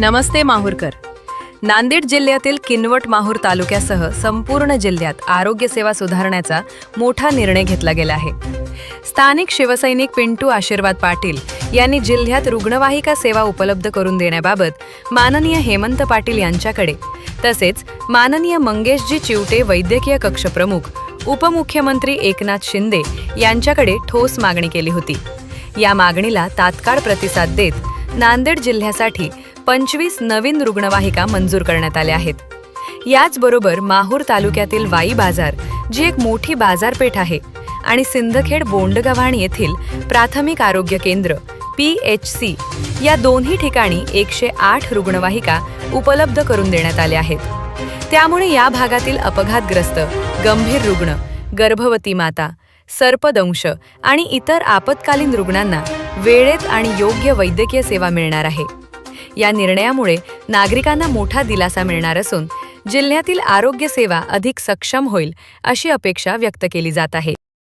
नमस्ते माहूरकर. नांदेड जिल्ह्यातील किनवट माहूर तालुक्यासह संपूर्ण जिल्ह्यात आरोग्य सेवा सुधारण्याचा मोठा निर्णय घेतला गेला आहे. स्थानिक शिवसैनिक पिंटू आशीर्वाद पाटील यांनी जिल्ह्यात रुग्णवाहिका सेवा उपलब्ध करून देण्याबाबत माननीय हेमंत पाटील यांच्याकडे तसेच माननीय मंगेशजी चिवटे वैद्यकीय कक्षप्रमुख उपमुख्यमंत्री एकनाथ शिंदे यांच्याकडे ठोस मागणी केली होती. या मागणीला तात्काळ प्रतिसाद देत नांदेड जिल्ह्यासाठी पंचवीस नवीन रुग्णवाहिका मंजूर करण्यात आल्या आहेत. याचबरोबर माहूर तालुक्यातील वाई बाजार जी एक मोठी बाजारपेठ आहे आणि सिंदखेड बोंडगव्हाण येथील प्राथमिक आरोग्य केंद्र पी एच सी या दोन्ही ठिकाणी एकशे आठ रुग्णवाहिका उपलब्ध करून देण्यात आल्या आहेत. त्यामुळे या भागातील अपघातग्रस्त गंभीर रुग्ण गर्भवती माता सर्पदंश आणि इतर आपत्कालीन रुग्णांना वेळेत आणि योग्य वैद्यकीय सेवा मिळणार आहे. या निर्णयामुळे नागरिकांना मोठा दिलासा मिळणार असून जिल्ह्यातील आरोग्य सेवा अधिक सक्षम होईल अशी अपेक्षा व्यक्त केली जात आहे.